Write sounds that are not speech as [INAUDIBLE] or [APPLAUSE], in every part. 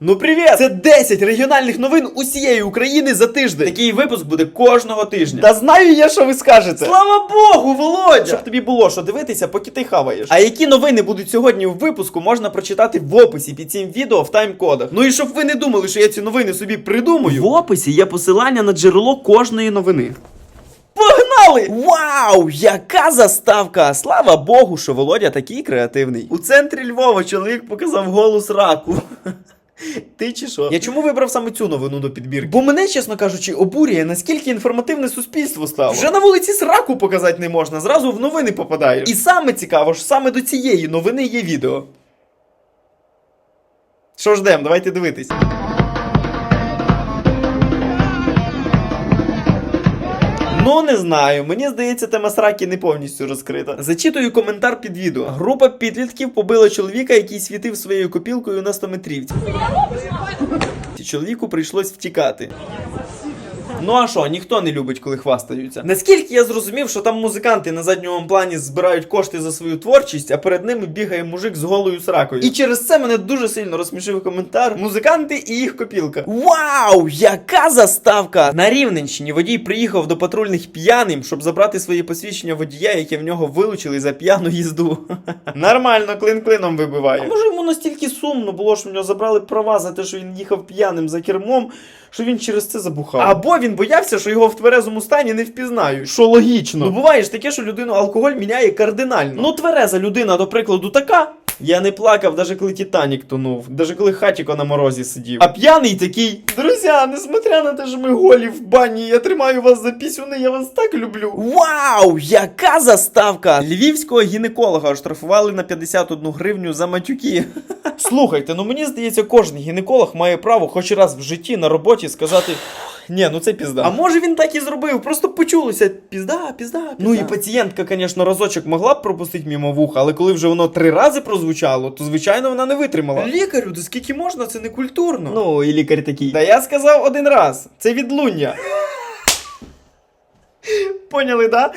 Ну привіт! Це 10 регіональних новин усієї України за тиждень. Такий випуск буде кожного тижня. Та знаю я, що ви скажете. Слава Богу, Володя! Щоб тобі було що дивитися, поки ти хаваєш. А які новини будуть сьогодні в випуску, можна прочитати в описі під цим відео в тайм-кодах. Ну і щоб ви не думали, що я ці новини собі придумую. В описі є посилання на джерело кожної новини. Погнали! Вау! Яка заставка! Слава Богу, що Володя такий креативний. У центрі Львова чоловік показав голос раку. Ти чи що? Я чому вибрав саме цю новину до підбірки? Бо мене, чесно кажучи, обурює, наскільки інформативне суспільство стало. Вже на вулиці сраку показати не можна, зразу в новини попадаєш. І саме цікаво, що саме до цієї новини є відео. Що ждем, давайте дивитись. Ну не знаю, мені здається, тема сраки не повністю розкрита. Зачитую коментар під відео. Група підлітків побила чоловіка, який світив своєю копілкою на 100 метрівці. Чоловіку прийшлось втікати. Ну а що, ніхто не любить, коли хвастаються. Наскільки я зрозумів, що там музиканти на задньому плані збирають кошти за свою творчість, а перед ними бігає мужик з голою сракою. І через це мене дуже сильно розсмішив коментар. Музиканти і їх копілка. Вау! Яка заставка! На Рівненщині водій приїхав до патрульних п'яним, щоб забрати своє посвідчення водія, яке в нього вилучили за п'яну їзду. [LAUGHS] Нормально, клин клином вибиває. А може йому настільки сумно було, що в нього забрали права за те, що він їхав п'яним за кермом, що він через це забухав. Або він боявся, що його в тверезому стані не впізнають. Що логічно. Ну буває ж таке, що людину алкоголь міняє кардинально. Ну, твереза людина, до прикладу, така. Я не плакав, навіть коли Титанік тонув, навіть коли хатіко на морозі сидів. А п'яний такий. Друзі, несмотря на те, що ми голі в бані, я тримаю вас за пісюни, я вас так люблю. Вау! Яка заставка! Львівського гінеколога оштрафували на 51 гривню за матюки. Слухайте, ну мені здається, кожен гінеколог має право хоч раз в житті на роботі сказати. Ні, ну це пізда. А може він так і зробив, просто почулося. Пізда, пізда, пізда. Ну і пацієнтка, звісно, разочок могла б пропустити мимо вуха, але коли вже воно три рази прозвучало, то звичайно вона не витримала. Лікарю, да скільки можна, це не культурно. Ну, і лікар такий. Та я сказав один раз, це відлуння. Поняли, да?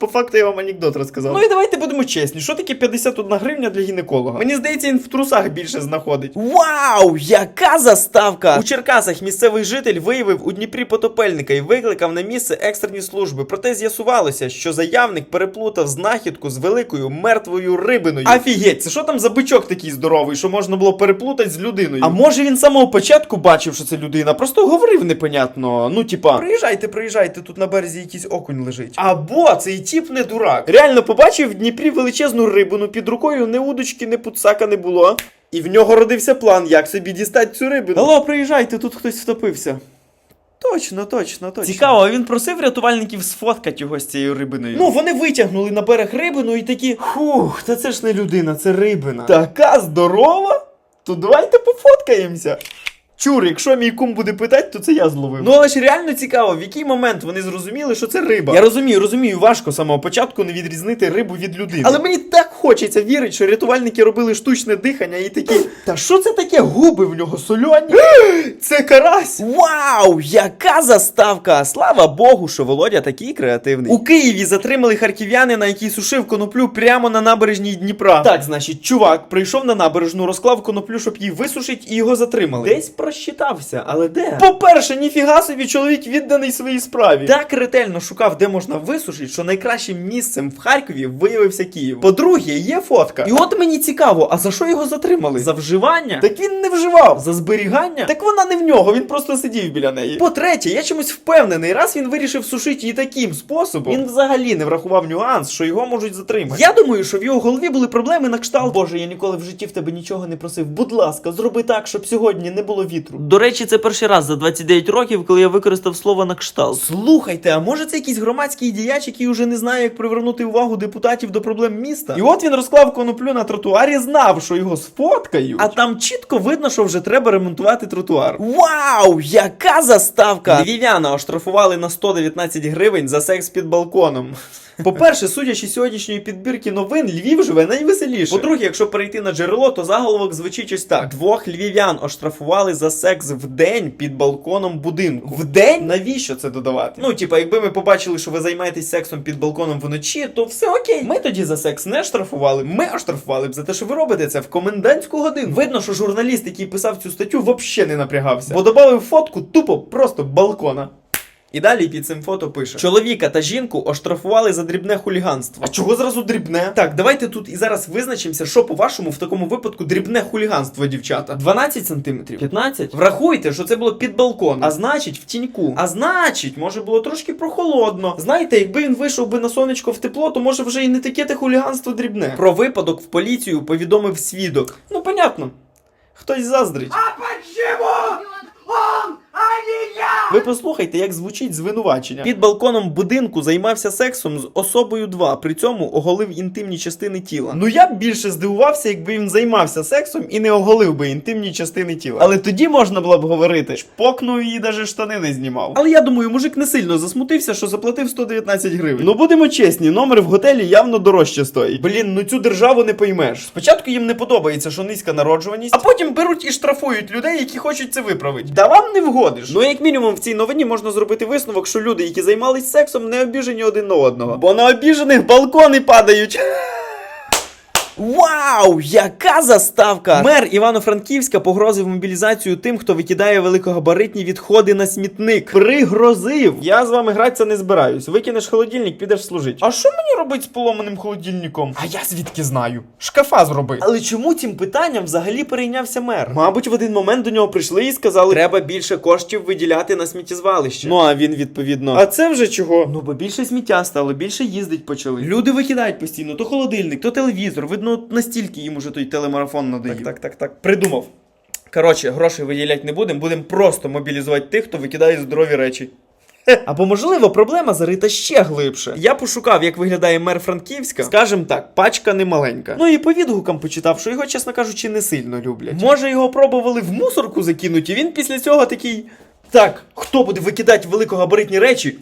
По факту я вам анекдот розказав. Ну і давайте будемо чесні. Що таке 51 гривня для гінеколога? Мені здається, він в трусах більше знаходить. Вау! Яка заставка! У Черкасах місцевий житель виявив у Дніпрі потопельника і викликав на місце екстрені служби. Проте з'ясувалося, що заявник переплутав знахідку з великою мертвою рибиною. Афігеть, це що там за бичок такий здоровий, що можна було переплутати з людиною? А може він з самого початку бачив, що це людина, просто говорив непонятно. Ну, типа, приїжджайте, приїжджайте, тут на березі якийсь окунь лежить. Або цей тіп не дурак. Реально побачив в Дніпрі величезну рибину, під рукою ні удочки, ні пуцака не було. І в нього родився план, як собі дістати цю рибину. Алло, приїжджайте, тут хтось втопився. Точно, точно, точно. Цікаво, він просив рятувальників сфоткати його з цією рибиною. Ну, вони витягнули на берег рибину і такі. Фух, та це ж не людина, це рибина. Така здорова? То давайте пофоткаємося. Чур, якщо мій кум буде питати, то це я зловив. Ну але ж реально цікаво, в який момент вони зрозуміли, що це риба. Я розумію, розумію, важко з самого початку не відрізнити рибу від людини. Але мені так хочеться вірити, що рятувальники робили штучне дихання і такі. Та що це таке? Губи в нього сольоні? [GASPS] це карась! Вау! Яка заставка! Слава Богу, що Володя такий креативний. У Києві затримали харків'янина, який сушив коноплю прямо на набережній Дніпра. Так, значить, чувак прийшов на набережну, розклав коноплю, щоб її висушить, і його затримали. Десь просчитався, але де? По-перше, ніфіга собі чоловік відданий своїй справі. Так ретельно шукав, де можна висушити, що найкращим місцем в Харкові виявився Київ. По-друге, є фотка. І от мені цікаво, а за що його затримали? За вживання? Так він не вживав. За зберігання? Так вона не в нього, він просто сидів біля неї. По-третє, я чомусь впевнений, раз він вирішив сушити її таким способом, він взагалі не врахував нюанс, що його можуть затримати. Я думаю, що в його голові були проблеми на кшталт. Боже, я ніколи в житті в тебе нічого не просив. Будь ласка, зроби так, щоб сьогодні не було вітру. До речі, це перший раз за 29 років, коли я використав слово на кшталт. Слухайте, а може це якийсь громадський діяч, який уже не знає, як привернути увагу депутатів до проблем міста? І от він розклав коноплю на тротуарі, знав, що його сфоткають, а там чітко видно, що вже треба ремонтувати тротуар. Вау! Яка заставка! Львів'яна оштрафували на 119 гривень за секс під балконом. По-перше, судячи з сьогоднішньої підбірки новин, Львів живе найвеселіше. По-друге, якщо перейти на джерело, то заголовок звучить ось так: двох львів'ян оштрафували за за секс в день під балконом будинку. В день? Навіщо це додавати? Ну, типа, якби ми побачили, що ви займаєтесь сексом під балконом вночі, то все окей. Ми тоді за секс не штрафували. Ми оштрафували б за те, що ви робите це в комендантську годину. Видно, що журналіст, який писав цю статтю, взагалі не напрягався, бо додав фотку тупо просто балкона. І далі під цим фото пише: чоловіка та жінку оштрафували за дрібне хуліганство. А чого зразу дрібне? Так, давайте тут і зараз визначимося, що по-вашому в такому випадку дрібне хуліганство, дівчата. 12 сантиметрів. 15? Врахуйте, що це було під балконом. А значить, в тіньку. А значить, може було трошки прохолодно. Знаєте, якби він вийшов би на сонечко в тепло, то може вже і не таке те хуліганство дрібне. Про випадок в поліцію повідомив свідок. Ну, понятно. Хтось заздрить. Ви послухайте, як звучить звинувачення. Під балконом будинку займався сексом з особою 2, при цьому оголив інтимні частини тіла. Ну я б більше здивувався, якби він займався сексом і не оголив би інтимні частини тіла. Але тоді можна було б говорити, шпокнув її, даже штани не знімав. Але я думаю, мужик не сильно засмутився, що заплатив 119 гривень. Ну будемо чесні, номер в готелі явно дорожче стоїть. Блін, ну цю державу не поймеш. Спочатку їм не подобається, що низька народжуваність, а потім беруть і штрафують людей, які хочуть це виправити. Да вам не вгодиш. Ну як мінімум цій новині можна зробити висновок, що люди, які займались сексом, не обіжені один одного. Бо на обіжених балкони падають. Вау, яка заставка! Мер Івано-Франківська погрозив мобілізацію тим, хто викидає великогабаритні відходи на смітник. Пригрозив! Я з вами гратися не збираюсь. Викинеш холодильник, підеш служити. А що мені робить з поломаним холодильником? А я звідки знаю? Шкафа зроби. Але чому цим питанням взагалі перейнявся мер? Мабуть, в один момент до нього прийшли і сказали, треба більше коштів виділяти на сміттєзвалище. Ну а він відповідно. А це вже чого? Ну бо більше сміття стало, більше їздить почали. Люди викидають постійно, то холодильник, то телевізор. Видно, настільки їм уже той телемарафон надоїв. Так, так, так, так. Придумав. Коротше, грошей виділяти не будемо, будемо просто мобілізувати тих, хто викидає здорові речі. Або можливо проблема зарита ще глибше. Я пошукав, як виглядає мер Франківська. Скажем так, пачка не маленька. Ну і по відгукам почитав, що його, чесно кажучи, не сильно люблять. Може, його пробували в мусорку закинуть, і він після цього такий. Так, хто буде викидати великогабаритні речі?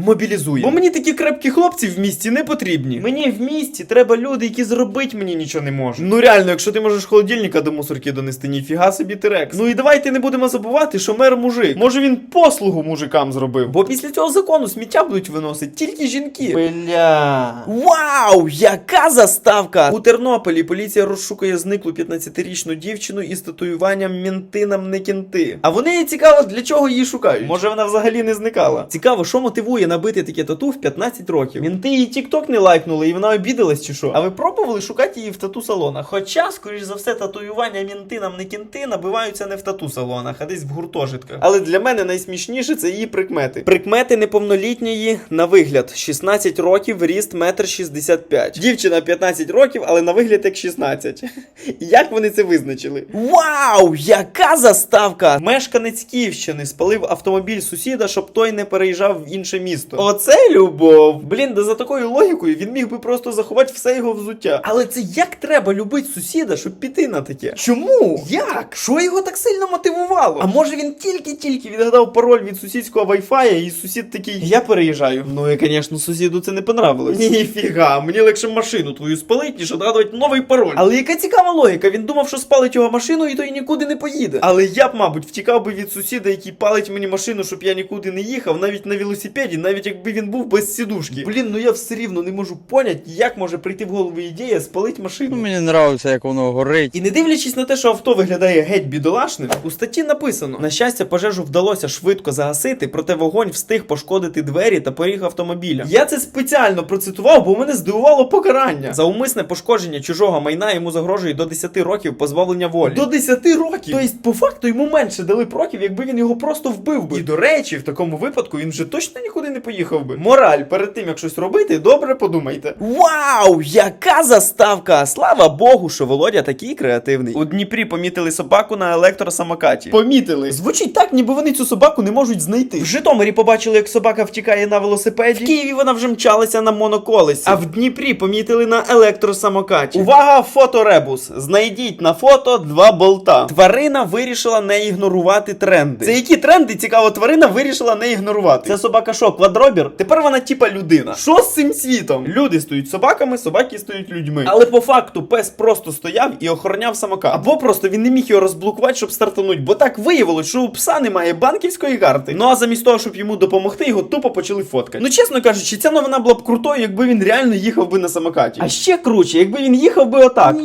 Мобілізує. Бо мені такі крепкі хлопці в місті не потрібні. Мені в місті треба люди, які зробити мені нічого не можуть. Ну реально, якщо ти можеш холодильника до мусорки донести, ніфіга собі ти рекс. Ну і давайте не будемо забувати, що мер мужик. Може він послугу мужикам зробив. Бо після цього закону сміття будуть виносити тільки жінки. Бля. Вау! Яка заставка! У Тернополі поліція розшукує зниклу 15-річну дівчину із татуюванням мінти нам не кінти. А вони цікаво, для чого її шукають. Може вона взагалі не зникала. Цікаво, що мотивує набити таке тату в 15 років. Мінти її тікток не лайкнули, і вона обідалась чи що. А ви пробували шукати її в тату салонах? Хоча, скоріш за все, татуювання мінти нам не кінти набиваються не в тату салонах, а десь в гуртожитках. Але для мене найсмішніше це її прикмети. Прикмети неповнолітньої на вигляд: 16 років, ріст 1,65 м. Дівчина 15 років, але на вигляд як 16. [LAUGHS] Як вони це визначили? Вау! Яка заставка! Мешканець Київщини спалив автомобіль сусіда, щоб той не переїжджав в інше місто. Оце любов! Блін, да за такою логікою він міг би просто заховати все його взуття. Але це як треба любити сусіда, щоб піти на таке? Чому? Як? Що його так сильно мотивувало? А може він тільки-тільки відгадав пароль від сусідського вайфая, і сусід такий: Я переїжджаю. Ну і, звісно, сусіду це не понравилось. Ніфіга, мені легше машину твою спалить, ніж отгадувати новий пароль. Але яка цікава логіка? Він думав, що спалить його машину, і той нікуди не поїде. Але я б, мабуть, втікав би від сусіда, який палить мені машину, щоб я нікуди не їхав, навіть на велосипеді, навіть якби він був без сідушки. Блін, ну я все рівно не можу поняти, як може прийти в голову ідея спалить машину. Ну, мені нравиться, як воно горить. І не дивлячись на те, що авто виглядає геть бідолашним, у статті написано: на щастя, пожежу вдалося швидко загасити, проте вогонь встиг пошкодити двері та поріг автомобіля. Я це спеціально процитував, бо мене здивувало покарання. За умисне пошкодження чужого майна йому загрожує до 10 років позбавлення волі. До 10 років! Тобто, по факту йому менше дали б років, якби він його просто вбив би. І до речі, в такому випадку він вже точно нікуди не поїхав би. Мораль, перед тим як щось робити, добре подумайте. Вау! Яка заставка! Слава Богу, що Володя такий креативний. У Дніпрі помітили собаку на електросамокаті. Помітили. Звучить так, ніби вони цю собаку не можуть знайти. В Житомирі побачили, як собака втікає на велосипеді. В Києві вона вже мчалася на моноколесі. А в Дніпрі помітили на електросамокаті. Увага, фоторебус! Знайдіть на фото два болта. Тварина вирішила не ігнорувати тренди. Це які тренди, цікаво, тварина вирішила не ігнорувати. Це собака що, квадробір. Тепер вона типа людина. Що з цим світом? Люди стають собаками, собаки стають людьми. Але по факту пес просто стояв і охороняв самокат. Або просто він не міг його розблокувати, щоб стартануть. Бо так виявилось, що у пса немає банківської карти. Ну а замість того, щоб йому допомогти, його тупо почали фоткати. Ну чесно кажучи, ця новина була б крутою, якби він реально їхав би на самокаті. А ще круче, якби він їхав би отак.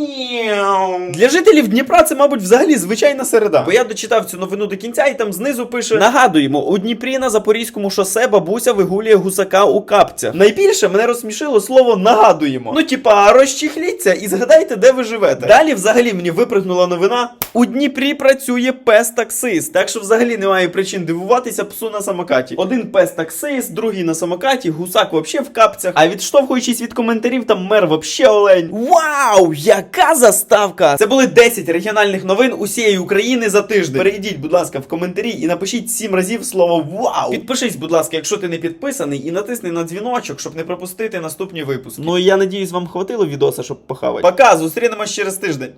Для жителів Дніпра це, мабуть, взагалі звичайна середа. Бо я дочитав цю новину до кінця, і там знизу пише: Нагадуємо, у Дніпрі на Запорізькому шосе бабуся вигулює гусака у капцях. Найбільше мене розсмішило слово нагадуємо. Ну, типа, розчіхліться і згадайте, де ви живете. Далі, взагалі, мені випригнула новина. У Дніпрі працює пес-таксист, так що взагалі немає причин дивуватися псу на самокаті. Один пес-таксист, другий на самокаті, гусак вообще в капцях. А відштовхуючись від коментарів, там мер вообще олень. Вау! Яка заставка! Це були 10 регіональних новин усієї України за тиждень. Перейдіть, будь ласка, в коментарі і напишіть 7 разів слово вау. Підпишись, будь ласка, якщо ти не підписаний, і натисни на дзвіночок, щоб не пропустити наступні випуски. Ну і я надіюсь, вам хватило відоса, щоб похавати. Пока, зустрінемось через тиждень.